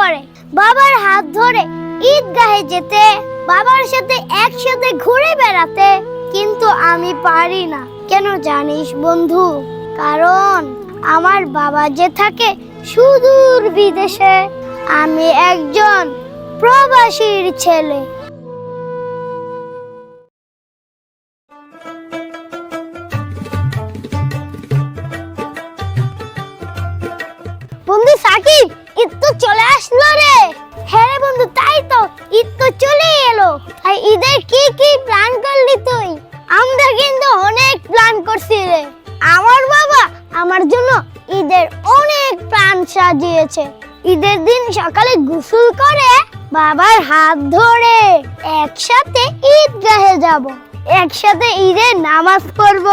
করে। বাবার হাত ধরে ঈদগাহে যেতে, বাবার সাথে একসাথে ঘুরে বেড়াতে, কিন্তু আমি পারি না। কেন জানিস বন্ধু? কারণ আমার বাবা যে থাকে সুদূর বিদেশে। আমি একজন প্রবাসীর ছেলে। বন্ধু সাকিব ঈদ তো চলে আসলো রে। হ্যাঁ রে বন্ধু, তাই তো, ঈদ তো চলে এলো। তাই ঈদের কি কি প্ল্যান করলি তুই? আমরা কিন্তু অনেক প্ল্যান করছি রে। আমার বাবা আমার জন্য ঈদের অনেক প্ল্যান সাজিয়েছে। ঈদের দিন সকালে গোসল করে বাবার হাত ধরে একসাথে ঈদ ঈদগাহে যাব। একসাথে ঈদের নামাজ পড়ব।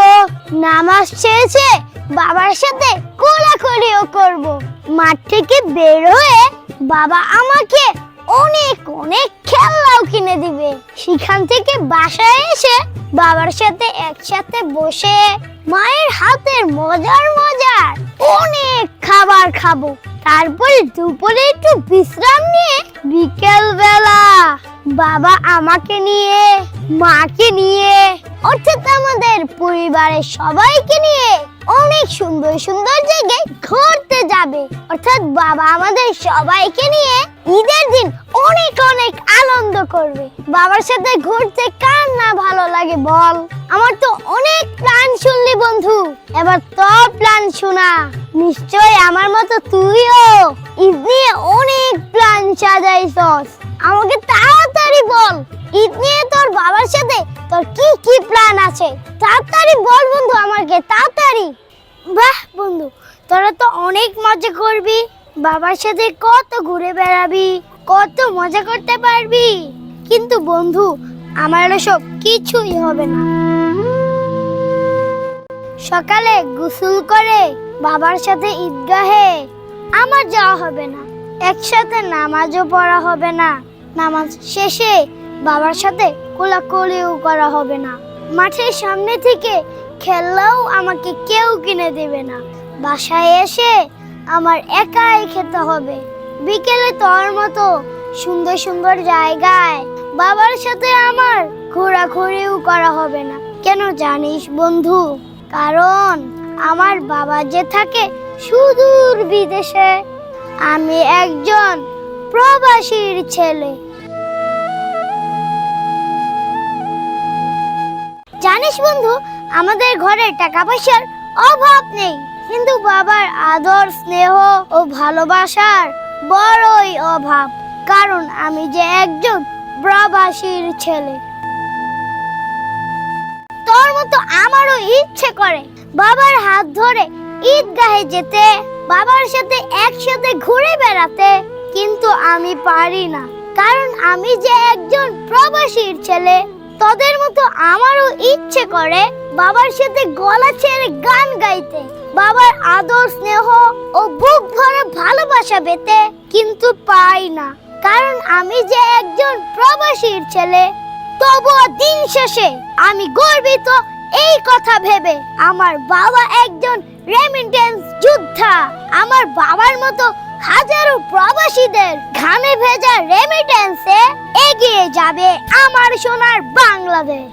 নামাজ শেষে বাবার সাথে কোলাকুলিও করব। মাঠ থেকে বের হয়ে বাবা আমাকে অনেক অনেক খেলনাও কিনে দিবে। সেখান থেকে বাসায় এসে বাবার সাথে একসাথে বসে মায়ের হাতের মজার মজার অনেক খাবার খাব। তারপরে দুপুরে একটু বিশ্রাম নিয়ে বিকেল বেলা বাবা আমাকে নিয়ে, মাকে নিয়ে, অর্থাৎ আমাদের পরিবারের সবাইকে নিয়ে অনেক সুন্দর সুন্দর জায়গায় ঘুরতে বাবা আমাদের সবাইকে নিয়ে ঈদের দিন অনেক অনেক আনন্দ করবে। বাবার সাথে ঘুরতে কার না ভালো লাগে বল? আমার তো অনেক প্ল্যান শুনলি বন্ধু। এবার তো প্ল্যান শোনা। নিশ্চয় আমার মতো তুইও ঈদ নিয়ে অনেক প্ল্যান সাজাইছস। আমাকে তাড়াতাড়ি বল, ঈদ নিয়ে তোর বাবার সাথে তোর কি কি প্ল্যান আছে? তাড়াতাড়ি বল বন্ধু আমাকে, তাড়াতাড়ি। বাহ বন্ধু তোরা তো অনেক মজা করবি। বাবার সাথে কত ঘুরে বেড়াবি, কত মজা করতে পারবি। কিন্তু বন্ধু, আমার সব কিছুই হবে না। সকালে গোসল করে বাবার সাথে ঈদগাহে আমার যাওয়া হবে না। একসাথে নামাজও পড়া হবে না। নামাজ শেষে বাবার সাথে কোলাকুলিও করা হবে না। মাঠের সামনে থেকে খেললেও আমাকে কেউ কিনে দেবে না। বাসায় এসে আমার একাই খেতে হবে। বিকেলে তোর মতো সুন্দর সুন্দর জায়গায় বাবার সাথে আমার ঘোরাঘুরিও করা হবে না। কেন জানিস বন্ধু? কারণ আমার বাবা যে থাকে সুদূর বিদেশে। আমি একজন প্রবাসীর ছেলে। জানিস বন্ধু, আমাদের ঘরে টাকা পয়সার অভাব নেই। কিন্তু বাবার আদর, স্নেহ ও ভালোবাসার বড়ই অভাব। কারণ আমি যে একজন প্রবাসীর ছেলে। তোর মতো আমারও ইচ্ছে করে বাবার হাত ধরে ঈদগাহে যেতে, বাবার সাথে একসাথে ঘুরে বেড়াতে। কিন্তু আমি পারি না। কারণ আমি যে একজন প্রবাসীর ছেলে, তোদের মতো আমারও ইচ্ছে করে বাবার সাথে গলা ছেড়ে গান গাইতে। বাবার আদর, স্নেহ ও বুক ভরা ভালোবাসা পেতে কিন্তু পাই না। কারণ আমি যে একজন প্রবাসীর ছেলে, তবুও দিন শেষে আমি গর্বিত এই কথা ভেবে আমার বাবা একজন রেমিটেন্স যোদ্ধা। আমার বাবার মতো হাজারো প্রবাসীদের ঘামে ভেজা রেমিটেন্সে এগিয়ে যাবে আমার সোনার বাংলাদেশ।